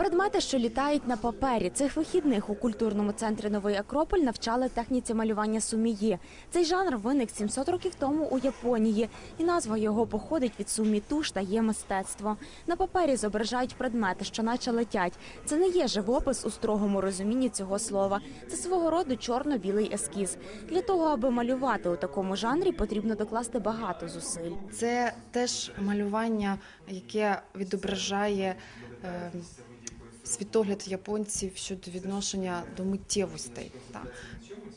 Предмети, що літають на папері. Цих вихідних у культурному центрі Новий Акрополь навчали техніці малювання сумії. Цей жанр виник 700 років тому у Японії, і назва його походить від сумі туш та є мистецтво. На папері зображають предмети, що наче летять. Це не є живопис у строгому розумінні цього слова. Це свого роду чорно-білий ескіз. Для того, аби малювати у такому жанрі, потрібно докласти багато зусиль. Це теж малювання, яке відображає е, світогляд японців щодо відношення до миттєвостей. Так.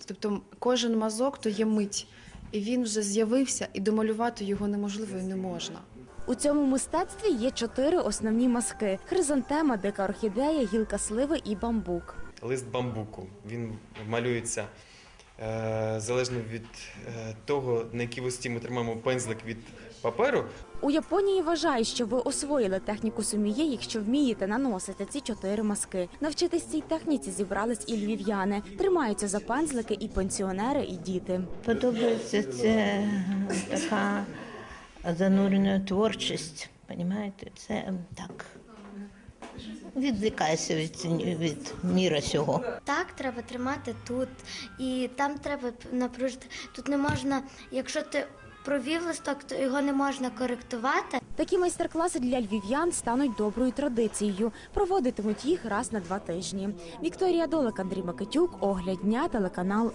Тобто кожен мазок то є мить, і він вже з'явився, і домалювати його неможливо і не можна. У цьому мистецтві є чотири основні мазки: хризантема, дика орхідея, гілка сливи і бамбук. лист бамбуку. Він малюється залежно від е, того, на якій висоті ми тримаємо пензлик від паперу. У Японії вважають, що ви освоїли техніку суміє, якщо вмієте наносити ці чотири маски. Навчитись цій техніці зібрались і львів'яни. Тримаються за пензлики і пенсіонери, і діти. Подобається це така занурена творчість. Понімаєте? Це так. Відвлікайся від, від міра цього. Так, треба тримати тут, і там треба напружити. Тут не можна, якщо ти провів листок, то його не можна коректувати. Такі майстер-класи для львів'ян стануть доброю традицією. Проводитимуть їх раз на два тижні. Вікторія Долик, Андрій Макетюк, огляд дня, телеканал